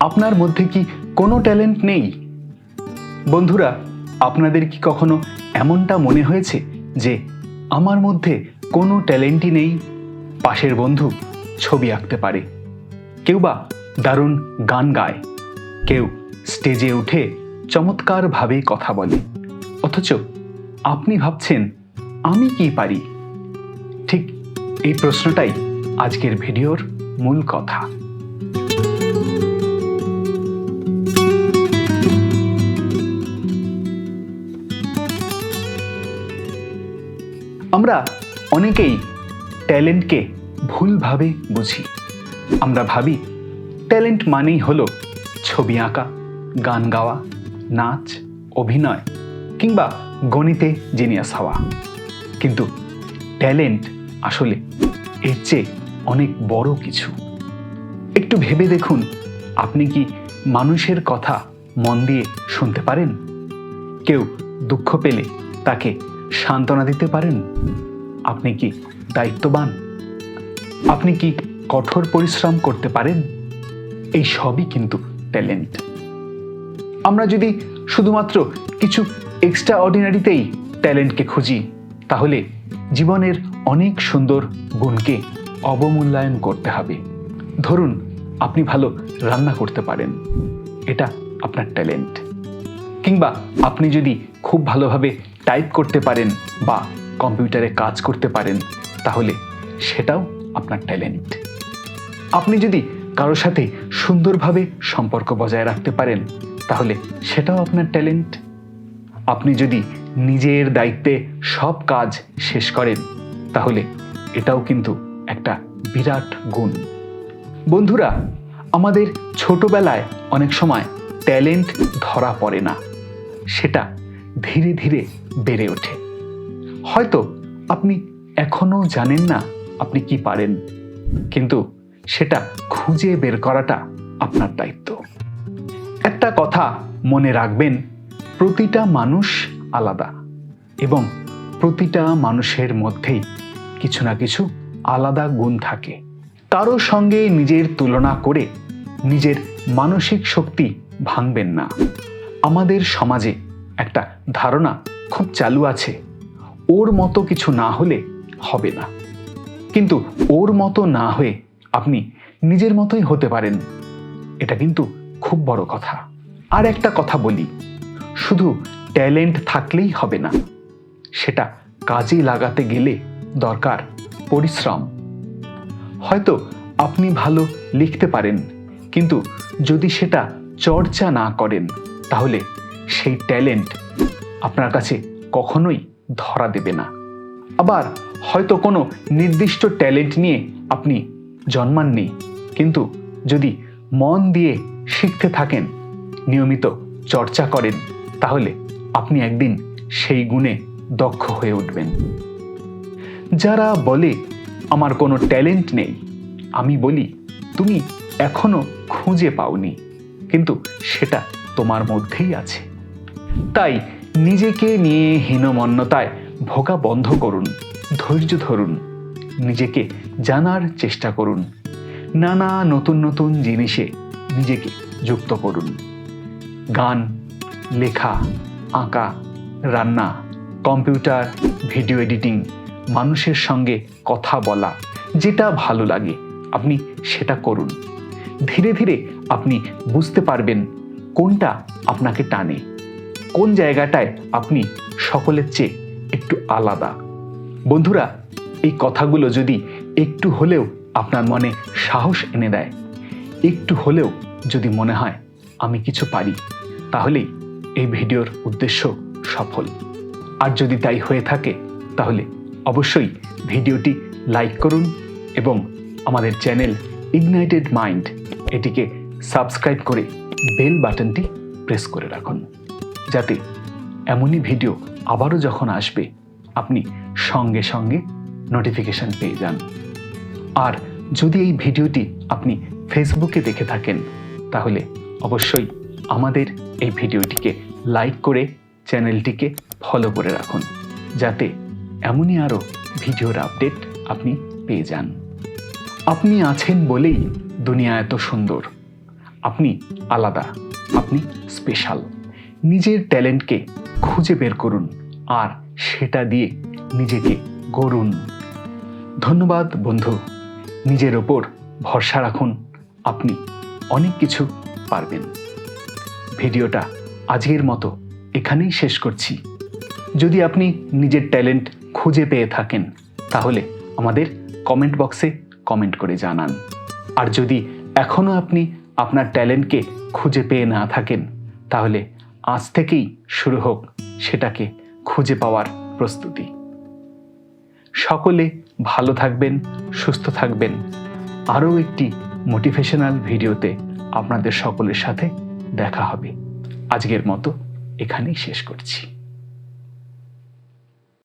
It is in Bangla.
আপনার মধ্যে কি কোনো ট্যালেন্ট নেই? বন্ধুরা, আপনাদের কি কখনো এমনটা মনে হয়েছে যে আমার মধ্যে কোনো ট্যালেন্টই নেই? পাশের বন্ধু ছবি আঁকতে পারে, কেউ বা দারুণ গান গায়, কেউ স্টেজে উঠে চমৎকারভাবে কথা বলে, অথচ আপনি ভাবছেন, আমি কি পারি? ঠিক এই প্রশ্নটাই আজকের ভিডিওর মূল কথা। আমরা অনেকেই ট্যালেন্টকে ভুলভাবে বুঝি। আমরা ভাবি, ট্যালেন্ট মানেই হলো ছবি আঁকা, গান গাওয়া, নাচ, অভিনয়, কিংবা গণিতে জিনিয়াস হওয়া। কিন্তু ট্যালেন্ট আসলে এর চেয়ে অনেক বড় কিছু। একটু ভেবে দেখুন, আপনি কি মানুষের কথা মন দিয়ে শুনতে পারেন? কেউ দুঃখ পেলে তাকে সান্ত্বনা দিতে পারেন? আপনি কি দায়িত্ববান? আপনি কি কঠোর পরিশ্রম করতে পারেন? এই সবই কিন্তু ট্যালেন্ট। আমরা যদি শুধুমাত্র কিছু এক্সট্রা অর্ডিনারিতেই ট্যালেন্টকে খুঁজি, তাহলে জীবনের অনেক সুন্দর গুণকে অবমূল্যায়ন করতে হবে। ধরুন, আপনি ভালো রান্না করতে পারেন। এটা আপনার ট্যালেন্ট। কিংবা আপনি যদি খুব ভালোভাবে টাইপ করতে পারেন বা কম্পিউটারে কাজ করতে পারেন, তাহলে সেটাও আপনার ট্যালেন্ট। আপনি যদি কারোর সাথে সুন্দরভাবে সম্পর্ক বজায় রাখতে পারেন, তাহলে সেটাও আপনার ট্যালেন্ট। আপনি যদি নিজের দায়িত্বে সব কাজ শেষ করেন, তাহলে এটাও কিন্তু একটা বিরাট গুণ। বন্ধুরা, আমাদের ছোটবেলায় অনেক সময় ট্যালেন্ট ধরা পড়ে না। সেটা ধীরে ধীরে বেড়ে ওঠে। হয়তো আপনি এখনও জানেন না আপনি কি পারেন, কিন্তু সেটা খুঁজে বের করাটা আপনার দায়িত্ব। একটা কথা মনে রাখবেন, প্রতিটা মানুষ আলাদা এবং প্রতিটা মানুষের মধ্যেই কিছু না কিছু আলাদা গুণ থাকে। কারও সঙ্গে নিজের তুলনা করে নিজের মানসিক শক্তি ভাঙবেন না। আমাদের সমাজে একটা ধারণা খুব চালু আছে। ওর মতো কিছু না হলে হবে না। কিন্তু ওর মতো না হয়ে আপনি নিজের মতোই হতে পারেন। এটা কিন্তু খুব বড় কথা। আর একটা কথা বলি, শুধু ট্যালেন্ট থাকলেই হবে না। সেটা কাজে লাগাতে গেলে দরকার পরিশ্রম। হয়তো আপনি ভালো লিখতে পারেন, কিন্তু যদি সেটা চর্চা না করেন, তাহলে সেই ট্যালেন্ট আপনার কাছে কখনোই ধরা দেবে না। আবার হয়তো কোনো নির্দিষ্ট ট্যালেন্ট নিয়ে আপনি জন্মাননি, কিন্তু যদি মন দিয়ে শিখতে থাকেন, নিয়মিত চর্চা করেন, তাহলে আপনি একদিন সেই গুণে দক্ষ হয়ে উঠবেন। যারা বলে, আমার কোনো ট্যালেন্ট নেই, আমি বলি, তুমি এখনও খুঁজে পাওনি, কিন্তু সেটা তোমার মধ্যেই আছে। তাই নিজেকে নিয়ে হীনমন্যতায় ভোগা বন্ধ করুন, ধৈর্য ধরুন, নিজেকে জানার চেষ্টা করুন, নানা নতুন নতুন জিনিসে নিজেকে যুক্ত করুন। গান, লেখা, আঁকা, রান্না, কম্পিউটার, ভিডিও এডিটিং, মানুষের সঙ্গে কথা বলা, যেটা ভালো লাগে, আপনি সেটা করুন। ধীরে ধীরে আপনি বুঝতে পারবেন কোনটা আপনাকে টানে। কোন জায়গাটায় আপনি সকলের চেয়ে একটু আলাদা? বন্ধুরা, এই কথাগুলো যদি একটু হলেও আপনার মনে সাহস এনে দেয়, একটু হলেও যদি মনে হয় আমি কিছু পারি, তাহলেই এই ভিডিওর উদ্দেশ্য সফল। আর যদি তাই হয়ে থাকে, তাহলে অবশ্যই ভিডিওটি লাইক করুন এবং আমাদের চ্যানেল ইগনাইটেড মাইন্ড এটিকে সাবস্ক্রাইব করে বেল বাটনটি প্রেস করে রাখুন। যাতে এমনই ভিডিও আবারও যখন আসবে, আপনি সঙ্গে সঙ্গে নোটিফিকেশন পেয়ে যান। আর যদি এই ভিডিওটি আপনি ফেসবুকে দেখে থাকেন, তাহলে অবশ্যই আমাদের এই ভিডিওটিকে লাইক করে চ্যানেলটিকে ফলো করে রাখুন, যাতে এমনই আরও ভিডিওর আপডেট আপনি পেয়ে যান। আপনি আছেন বলেই দুনিয়া এত সুন্দর, আপনি আলাদা, আপনি স্পেশাল নিজের ট্যালেন্টকে খুঁজে বের করুন আর সেটা দিয়ে নিজেকে গড়ুন। ধন্যবাদ বন্ধু, নিজের ওপর ভরসা রাখুন, আপনি অনেক কিছু পারবেন। ভিডিওটা আজকের মতো এখানেই শেষ করছি। যদি আপনি নিজের ট্যালেন্ট খুঁজে পেয়ে থাকেন, তাহলে আমাদের কমেন্ট বক্সে কমেন্ট করে জানান। আর যদি এখনও আপনি আপনার ট্যালেন্টকে খুঁজে পেয়ে না থাকেন, তাহলে আজ থেকেই শুরু হোক সেটাকে খুঁজে পাওয়ার প্রস্তুতি। সকলে ভালো থাকবেন, সুস্থ থাকবেন। আরও একটি মোটিভেশনাল ভিডিওতে আপনাদের সকলের সাথে দেখা হবে। আজকের মতো এখানেই শেষ করছি।